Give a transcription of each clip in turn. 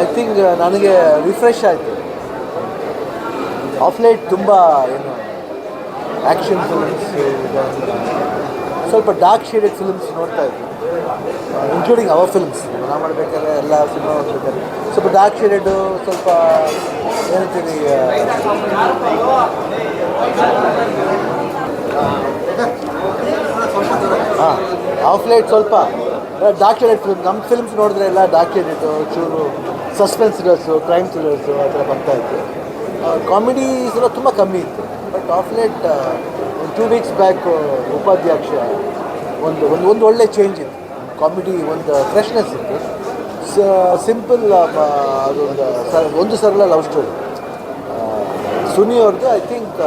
I think ನನಗೆ refresh ಆಯಿತು. Of late ತುಂಬ, ಏನು ಆ್ಯಕ್ಷನ್ ಫಿಲ್ಮ್ಸ್ ಸ್ವಲ್ಪ ಡಾರ್ಕ್ ಶೇಡೆಡ್ ಫಿಲ್ಮ್ಸ್ ನೋಡ್ತಾ ಇದ್ದೆ. ಇನ್ಕ್ಲೂಡಿಂಗ್ ಅವರ್ ಫಿಲ್ಮ್ಸ್ ನಾವು ಮಾಡಬೇಕಾದ್ರೆ ಎಲ್ಲ ಸಿನಿಮಾ ಸ್ವಲ್ಪ ಡಾರ್ಕ್ ಶೇಡೆಡು ಸ್ವಲ್ಪ ಹೇಳ್ತೀನಿ ಹಾಂ ಆಫ್ಲೈಟ್ ಸ್ವಲ್ಪ. ಶೇಡೆಡ್ ಫಿಲ್ಮ್ ನಮ್ಮ ಫಿಲ್ಮ್ಸ್ ನೋಡಿದ್ರೆ ಎಲ್ಲ ಡಾಕ್ಯುಮೆಂಟು ಚೂರು ಸಸ್ಪೆನ್ಸ್ ಥ್ರಿಲ್ಲರ್ಸು ಕ್ರೈಮ್ ಥ್ರಿಲ್ಲರ್ಸು ಆ ಥರ ಬರ್ತಾ ಇತ್ತು. ಕಾಮಿಡೀಸ್ ಎಲ್ಲ ತುಂಬ ಕಮ್ಮಿ ಇತ್ತು. ಬಟ್ ಆಫ್ ಲೇಟ್ ಒಂದು ಟೂ ವೀಕ್ಸ್ ಬ್ಯಾಕ್ ಉಪಾಧ್ಯಕ್ಷ ಒಂದು ಒಂದು ಒಂದು ಒಳ್ಳೆ ಚೇಂಜ್ ಇತ್ತು. ಕಾಮಿಡಿ ಒಂದು ಫ್ರೆಶ್ನೆಸ್ ಇತ್ತು. ಸಿಂಪಲ್ ಅದೊಂದು ಸರ್, ಒಂದು ಸರಳ ಲವ್ ಸ್ಟೋರಿ ಸುನಿ ಅವ್ರದ್ದು ಐ ಥಿಂಕ್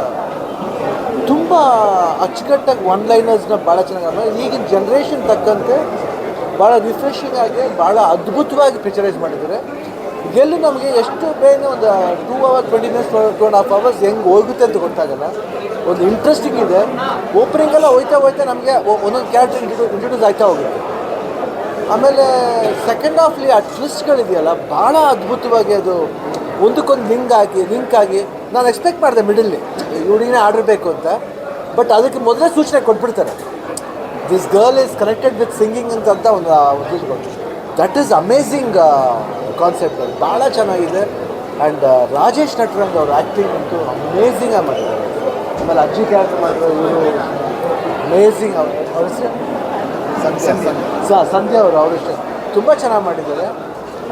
ತುಂಬ ಅಚ್ಚುಕಟ್ಟಾಗಿ ಒನ್ ಲೈನರ್ಸ್ನ ಭಾಳ ಚೆನ್ನಾಗಿ ಈಗಿನ ಜನ್ರೇಷನ್ ತಕ್ಕಂತೆ ಭಾಳ ರಿಫ್ರೆಶಿಂಗ್ ಆಗಿ ಭಾಳ ಅದ್ಭುತವಾಗಿ ಪಿಕ್ಚರೈಸ್ ಮಾಡಿದ್ದಾರೆ. ಎಲ್ಲಿ ನಮಗೆ ಎಷ್ಟು ಬೇಗ ಒಂದು two hour twenty minutes two half hours ಹೆಂಗೆ ಹೋಗುತ್ತೆ ಅಂತ ಗೊತ್ತಾಗಲ್ಲ. ಒಂದು ಇಂಟ್ರೆಸ್ಟಿಂಗ್ ಇದೆ. ಓಪನಿಂಗೆಲ್ಲ ಹೋಯ್ತಾ ಹೋಯ್ತಾ ನಮಗೆ ಒಂದೊಂದು ಕ್ಯಾರೆಕ್ಟರ್ ಇಂಟ್ರೊಡ್ಯೂಸ್ ಆಯ್ತಾ ಹೋಗುತ್ತೆ. ಆಮೇಲೆ ಸೆಕೆಂಡ್ ಹಾಫ್ಲಿ ಆ ಟ್ವಿಸ್ಟ್ಗಳಿದೆಯಲ್ಲ ಭಾಳ ಅದ್ಭುತವಾಗಿ ಅದು ಒಂದಕ್ಕೊಂದು ಲಿಂಕ್ ಆಗಿ ಲಿಂಕ್ ಆಗಿ ನಾನು ಎಕ್ಸ್ಪೆಕ್ಟ್ ಮಾಡಿದೆ ಮಿಡಲ್ಲಿ ಆರ್ಡರ್ ಬೇಕು ಅಂತ. ಬಟ್ ಅದಕ್ಕೆ ಮೊದಲೇ ಸೂಚನೆ ಕೊಟ್ಬಿಡ್ತಾರೆ. This girl is connected with singing ಅಂತ ಅಂತ ಒಂದು ಉದ್ದೇಶ ದಟ್ ಈಸ್ ಅಮೇಝಿಂಗ್ ಕಾನ್ಸೆಪ್ಟ್ ಅದು ಭಾಳ ಚೆನ್ನಾಗಿದೆ. ಆ್ಯಂಡ್ ರಾಜೇಶ್ ನಟರಂಗ್ ಅವ್ರ ಆ್ಯಕ್ಟಿಂಗ್ ಅಂತೂ ಅಮೇಝಿಂಗಾಗಿ ಮಾಡಿದ್ದಾರೆ. ಆಮೇಲೆ ಅಜ್ಜಿ ಕ್ಯಾರೆಕ್ಟರ್ ಮಾಡಿರೋ ಇವರು ಅಮೇಝಿಂಗ್ ಅವ್ರ. ಅವ್ರ ಹೆಸರು? ಸ, ಸಂಧ್ಯಾ ಅವರು ಅವರಷ್ಟೇ ತುಂಬ ಚೆನ್ನಾಗಿ ಮಾಡಿದ್ದಾರೆ.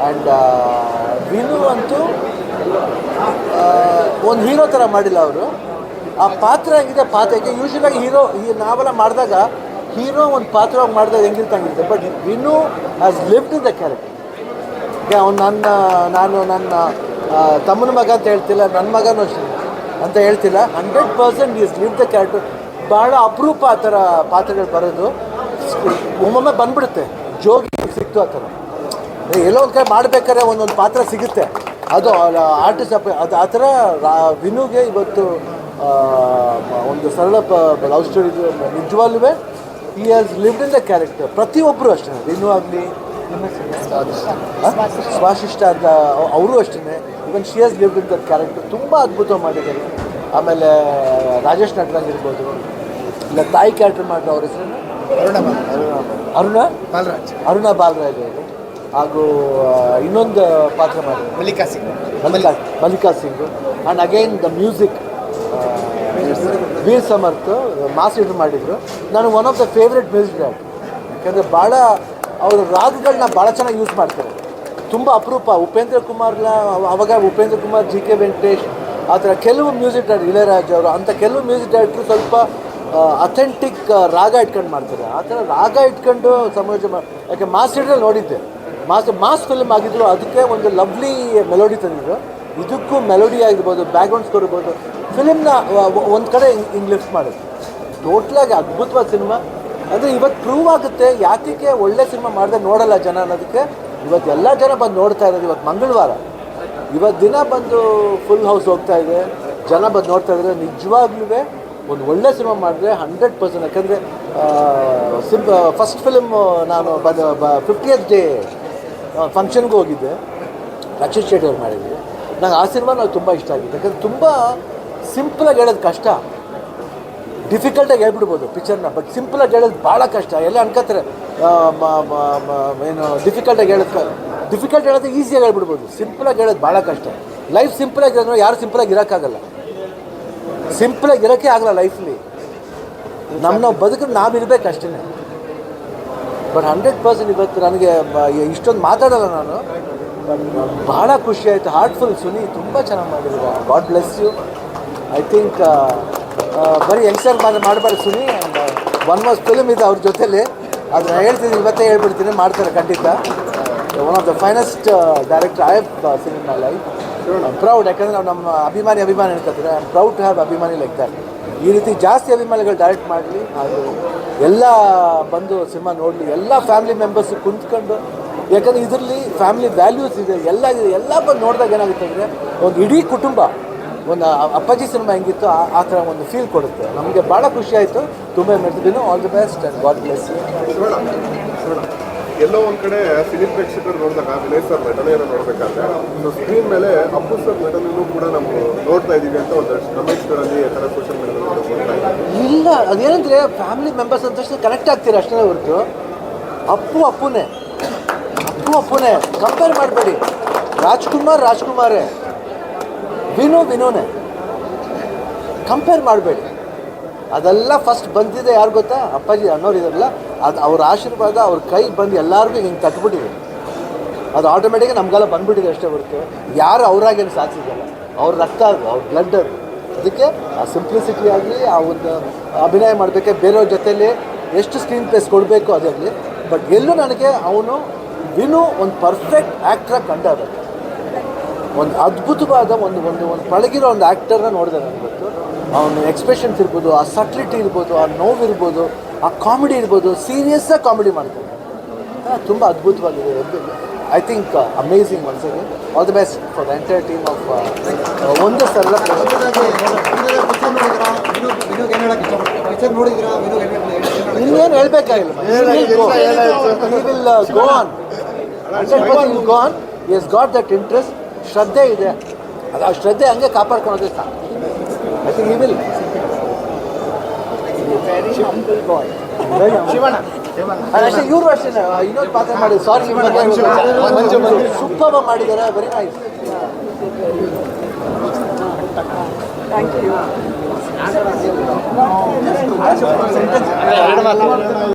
ಆ್ಯಂಡ್ ವಿನು ಅಂತೂ ಒಂದು ಹೀರೋ ಥರ ಮಾಡಿಲ್ಲ ಅವರು. ಆ ಪಾತ್ರ ಹೆಂಗಿದೆ? ಪಾತ್ರಕ್ಕೆ ಯೂಶ್ವಲಾಗಿ ಹೀರೋ, ಈ ನಾವೆಲ್ಲ ಮಾಡಿದಾಗ ಹೀರೋ ಒಂದು ಪಾತ್ರವಾಗಿ ಮಾಡಿದಾಗ ಹೆಂಗಿರ್ತಂಗಿರುತ್ತೆ but Vinu as lived in the character ಅವ್ನು ನನ್ನ, ನಾನು ನನ್ನ ತಮ್ಮನ ಮಗ ಅಂತ ಹೇಳ್ತಿಲ್ಲ ನನ್ನ ಮಗನೂ ಅಷ್ಟೇ ಅಂತ ಹೇಳ್ತಿಲ್ಲ. Hundred percent is live the character ಭಾಳ ಅಪರೂಪ ಆ ಥರ ಪಾತ್ರಗಳು ಬರೋದು. ಒಮ್ಮೊಮ್ಮೆ ಬಂದ್ಬಿಡುತ್ತೆ. ಜೋಗಿ ಸಿಕ್ತು ಆ ಥರ. ಎಲ್ಲೋ ಒಂದು ಕಡೆ ಮಾಡ್ಬೇಕಾದ್ರೆ ಒಂದೊಂದು ಪಾತ್ರ ಸಿಗುತ್ತೆ. ಅದು ಆರ್ಟಿಸ್ಟ್ ಅದು ಆ ಥರ ವಿನುಗೆ ಇವತ್ತು ಒಂದು ಸರಳ ಲವ್ ಸ್ಟೋರಿ ನಿಜವಾಗ್ಲೂ ಈ has lived in the character ಪ್ರತಿಯೊಬ್ಬರು ಅಷ್ಟೇ. ವಿನು ಆಗಲಿ ಸ್ವಾಶಿಷ್ಟ ಅಂತ ಅವರು ಅಷ್ಟೇ even she has lived in the character ತುಂಬ ಅದ್ಭುತ ಮಾಡಿದ್ದಾರೆ. ಆಮೇಲೆ ರಾಜೇಶ್ ನಟರಾಜ್ ಇರ್ಬೋದು. ಇಲ್ಲ ತಾಯಿ ಕ್ಯಾರೆಕ್ಟರ್ ಮಾಡಿದ್ರು ಅವ್ರ ಹೆಸರು ಅರುಣ ಅರುಣ? ಬಾಲರಾಜ್. ಅರುಣ ಬಾಲರಾಜ್ ಅವರು. ಹಾಗೂ ಇನ್ನೊಂದು ಪಾತ್ರ ಮಾಡಿದ್ರು Mallika Singh. Mallika Mallika Singh. And again the music Veer Samarth mass ಇದು ಮಾಡಿದರು. ನಾನು one of the favourite music that ಯಾಕಂದರೆ ಭಾಳ ಅವರು ರಾಗಗಳನ್ನ ಭಾಳ ಚೆನ್ನಾಗಿ ಯೂಸ್ ಮಾಡ್ತಾರೆ. ತುಂಬ ಅಪರೂಪ. ಉಪೇಂದ್ರ ಕುಮಾರ್ನ ಅವ- ಅವಾಗ ಉಪೇಂದ್ರ ಕುಮಾರ್ ಜಿ ಕೆ ವೆಂಕಟೇಶ್ ಆ ಥರ ಕೆಲವು ಮ್ಯೂಸಿಕ್ ಡೈರೆಕ್ಟರ್ ಇಳಯರಾಜ್ ಅವರು ಅಂಥ ಕೆಲವು ಮ್ಯೂಸಿಕ್ ಡೈರೆಕ್ಟ್ರು ಸ್ವಲ್ಪ ಅಥೆಂಟಿಕ್ ರಾಗ ಇಟ್ಕೊಂಡು ಮಾಡ್ತಾರೆ. ಆ ಥರ ರಾಗ ಇಟ್ಕೊಂಡು ಸಮಾಜ ಯಾಕೆ ಮಾಸ್ ಹಿಡಿದ್ರೆ ನೋಡಿದ್ದೆ. ಮಾಸ್ ಮಾಸ್ ಫಿಲ್ಮ್ ಆಗಿದ್ರು, ಅದಕ್ಕೆ ಒಂದು ಲವ್ಲಿ ಮೆಲೋಡಿ ತಂದಿದ್ರು. ಇದಕ್ಕೂ ಮೆಲೋಡಿ ಆಗಿರ್ಬೋದು ಬ್ಯಾಕ್ಗ್ರೌಂಡ್ ಸ್ಕೋರ್ ಇರ್ಬೋದು. ಫಿಲಿಮ್ನ ಒಂದು ಕಡೆ ಹಿಂಗೆ ಲಿಫ್ಟ್ ಮಾಡಿದ್ರು. ಟೋಟ್ಲಾಗಿ ಅದ್ಭುತವಾದ ಸಿನಿಮಾ. ಅಂದರೆ ಇವತ್ತು ಪ್ರೂವ್ ಆಗುತ್ತೆ ಯಾತಕ್ಕೆ ಒಳ್ಳೆ ಸಿನಿಮಾ ಮಾಡಿದೆ ನೋಡಲ್ಲ ಜನ ಅನ್ನೋದಕ್ಕೆ. ಇವತ್ತು ಎಲ್ಲ ಜನ ಬಂದು ನೋಡ್ತಾ ಇರೋದು ಇವತ್ತು ಮಂಗಳವಾರ. ಇವತ್ತು ದಿನ ಬಂದು ಫುಲ್ ಹೌಸ್ ಹೋಗ್ತಾ ಇದೆ. ಜನ ಬಂದು ನೋಡ್ತಾ ಇದ್ದಾರೆ ನಿಜವಾಗ್ಲೂ ಒಂದು ಒಳ್ಳೆ ಸಿನಿಮಾ ಮಾಡಿದ್ರೆ ಹಂಡ್ರೆಡ್ ಪರ್ಸೆಂಟ್ ಯಾಕಂದರೆ ಸಿಂಪ ಫಸ್ಟ್ ಫಿಲ್ಮ್ ನಾನು ಬಂದ ಫಿಫ್ಟಿಯತ್ ಡೇ ಫಂಕ್ಷನ್ಗೆ ಹೋಗಿದ್ದೆ. ರಕ್ಷಿತ್ ಶೆಟ್ಟಿ ಅವ್ರು ಮಾಡಿದ್ವಿ. ನಂಗೆ ಆ ಸಿನಿಮಾ ನಾವು ತುಂಬ ಇಷ್ಟ ಆಗಿದೆ ಯಾಕಂದ್ರೆ ತುಂಬ ಸಿಂಪಲಾಗಿ ಹೇಳೋದು ಕಷ್ಟ. ಡಿಫಿಕಲ್ಟಾಗಿ ಹೇಳ್ಬಿಡ್ಬೋದು ಪಿಕ್ಚರ್ನ ಬಟ್ ಸಿಂಪಲಾಗಿ ಹೇಳೋದು ಭಾಳ ಕಷ್ಟ. ಎಲ್ಲ ಅನ್ಕೋತಾರೆ ಏನು ಡಿಫಿಕಲ್ಟಾಗಿ ಹೇಳೋದು ಡಿಫಿಕಲ್ಟ್ ಹೇಳೋದು ಈಸಿಯಾಗಿ ಹೇಳ್ಬಿಡ್ಬೋದು. ಸಿಂಪಲಾಗಿ ಹೇಳೋದು ಭಾಳ ಕಷ್ಟ. ಲೈಫ್ ಸಿಂಪಲಾಗಿ ಅಂದ್ರೆ ಯಾರು ಸಿಂಪಲಾಗಿ ಇರೋಕ್ಕಾಗಲ್ಲ. ಸಿಂಪಲಾಗಿ ಇರೋಕ್ಕೆ ಆಗಲ್ಲ ಲೈಫ್ಲಿ ನಮ್ಮ ನಾವು ಬದುಕಿದ್ರೆ ನಾವು ಇರಬೇಕು ಅಷ್ಟೇ ಬಟ್ ಹಂಡ್ರೆಡ್ ಪರ್ಸೆಂಟ್ ಇವತ್ತು ನನಗೆ ಇಷ್ಟೊಂದು ಮಾತಾಡಲ್ಲ ನಾನು. ಭಾಳ ಖುಷಿ ಆಯಿತು. ಹಾರ್ಟ್ಫುಲ್ ಸುನಿ ತುಂಬ ಚೆನ್ನಾಗಿ ಮಾಡಿದ್ರು god bless you I think ಬರೀ ಯಂಗ್ಸ್ಟರ್ ಮಾಡಿ ಮಾಡಬಾರ್ದು Suni and one must film ಇದೆ ಅವ್ರ ಜೊತೆಲಿ. ಅದನ್ನ ಹೇಳ್ತೀನಿ ಇವತ್ತೇ ಹೇಳ್ಬಿಡ್ತೀನಿ ಮಾಡ್ತಾರೆ ಖಂಡಿತ. One of the finest director I have seen in my life proud ಯಾಕಂದರೆ ನಾವು ನಮ್ಮ ಅಭಿಮಾನಿ ಅಭಿಮಾನಿ ಅನ್ಕೋತಾರೆ I am proud to have ಅಭಿಮಾನಿ ಲೈಕ್ ದಟ್ ಈ ರೀತಿ ಜಾಸ್ತಿ ಅಭಿಮಾನಿಗಳು ಡೈರೆಕ್ಟ್ ಮಾಡಲಿ ಅದು ಎಲ್ಲ ಬಂದು ಸಿನಿಮಾ ನೋಡಲಿ ಎಲ್ಲ ಫ್ಯಾಮಿಲಿ ಮೆಂಬರ್ಸ್ ಕುಂತ್ಕೊಂಡು ಯಾಕಂದರೆ ಇದರಲ್ಲಿ ಫ್ಯಾಮಿಲಿ ವ್ಯಾಲ್ಯೂಸ್ ಇದೆ ಎಲ್ಲ ಇದೆ ಎಲ್ಲ ಬಂದು ನೋಡಿದಾಗ ಏನಾಗುತ್ತೆ ಅಂದರೆ ಒಂದು ಇಡೀ ಕುಟುಂಬ ಒಂದು ಅಪ್ಪಾಜಿ ಸಿನಿಮಾ ಹೆಂಗಿತ್ತು ಆ ಆ ಥರ ಒಂದು ಫೀಲ್ ಕೊಡುತ್ತೆ. ನಮಗೆ ಭಾಳ ಖುಷಿ ಆಯಿತು. ತುಂಬ ಮಾಡ್ತಿದ್ದೀನಿ all the best and god bless ಎಲ್ಲೋ ಒಂದು ಕಡೆ ಸಿನಿ ಪ್ರೇಕ್ಷಕರು ನೋಡಿದಾಗ ವಿನಯ್ ಸರ್ ನಟನೆಯನ್ನು ನೋಡ್ಬೇಕಾದ್ರೆ ಸ್ಕ್ರೀನ್ ಮೇಲೆ ಅಪ್ಪು ಸರ್ ನಟನೆಯೂ ಕೂಡ ನಾವು ನೋಡ್ತಾ ಇದ್ದೀವಿ ಅಂತ ಒಂದು ಕಮೆಂಟ್ಸ್ಗಳಲ್ಲಿ ಥರ ಸೋಷಿಯಲ್ ಮೀಡಿಯಾದಲ್ಲಿ ಇಲ್ಲ ಅದೇನಂದರೆ ಫ್ಯಾಮಿಲಿ ಮೆಂಬರ್ಸ್ ಅಂತ ತಕ್ಷಣ ಕನೆಕ್ಟ್ ಆಗ್ತೀರ ಅಷ್ಟೇ ಹೊರತು? ಅಪ್ಪು ಅಪ್ಪುನೇ. ಅಪ್ಪು ಅಪ್ಪುನೇ. ಕಂಪೇರ್ ಮಾಡಬೇಡಿ. ರಾಜ್ಕುಮಾರ್ ರಾಜ್ಕುಮಾರೇ. ವಿನು ವಿನುನೇ. ಕಂಪೇರ್ ಮಾಡಬೇಡಿ. ಅದೆಲ್ಲ ಫಸ್ಟ್ ಬಂದಿದೆ ಯಾರು ಗೊತ್ತಾ? ಅಪ್ಪಾಜಿ ಅಣ್ಣವ್ರು ಇದಾರಲ್ಲ, ಅದು ಅವ್ರ ಆಶೀರ್ವಾದ ಅವ್ರ ಕೈ ಬಂದು ಎಲ್ಲರಿಗೂ ಹಿಂಗೆ ತಟ್ಬಿಟ್ಟಿದೆ. ಅದು ಆಟೋಮೆಟಿಕ್ ನಮಗೆಲ್ಲ ಬಂದ್ಬಿಟ್ಟಿದೆ ಅಷ್ಟೇ ಹೊರತು. ಯಾರು ಅವರಾಗೇನು ಸಾಧಿಸಿದಲ್ಲ ಅವ್ರ ರಕ್ತ ಅದು, ಅವ್ರ ಬ್ಲಡ್ ಅದು. ಅದಕ್ಕೆ ಆ ಸಿಂಪ್ಲಿಸಿಟಿ ಆಗಲಿ, ಆ ಒಂದು ಅಭಿನಯ ಮಾಡಬೇಕೆ, ಬೇರೆಯವ್ರ ಜೊತೆಯಲ್ಲಿ ಎಷ್ಟು ಸ್ಕ್ರೀನ್ ಪ್ಲೇಸ್ ಕೊಡಬೇಕು ಅದರಲ್ಲಿ. ಬಟ್ ಎಲ್ಲೂ ನನಗೆ ಅವನು ವಿನು ಒಂದು ಪರ್ಫೆಕ್ಟ್ ಆ್ಯಕ್ಟ್ರಾಗಿ ಕಂಡ ಒಂದು ಅದ್ಭುತವಾದ ಒಂದು ಒಂದು ಒಂದು ಪಳಗಿರೋ ಒಂದು ಆ್ಯಕ್ಟರ್ನ ನೋಡಿದೆ ನಾನು ಇವತ್ತು ಅವನ ಎಕ್ಸ್ಪ್ರೆಷನ್ಸ್ ಇರ್ಬೋದು ಆ ಸಟ್ಲಿಟಿ ಇರ್ಬೋದು ಆ ನೋವು ಇರ್ಬೋದು ಆ ಕಾಮಿಡಿ ಇರ್ಬೋದು ಸೀರಿಯಸ್ಸಾಗಿ ಕಾಮಿಡಿ ಮಾಡ್ತಾನೆ. ತುಂಬ ಅದ್ಭುತವಾಗಿದೆ I think amazing once again all the best for the entire team of ಒಂದು ಸಲ ಏನ್ ಹೇಳ್ತಾರೆ? ಇನ್ನೇನು ಹೇಳ್ಬೇಕಾಗಿಲ್ಲ will go on hundred percent go on as got that interest ಶ್ರದ್ಧೆ ಇದೆ ಅದು ಆ ಶ್ರದ್ಧೆ ಹಂಗೆ ಕಾಪಾಡ್ಕೊಳೋದೇ ಸಾಕು. ಐ ಥಿಂಕ್ ವಿಲ್ ಶಿವಣ್ಣ ಅಷ್ಟೇ ಇವರು ಅಷ್ಟೇ ಇನ್ನೊಂದು ಪಾತ್ರ ಮಾಡಿ. ಸಾರಿ ಸೂಪರ್ ಮಾಡಿದ್ದಾರೆ. Very nice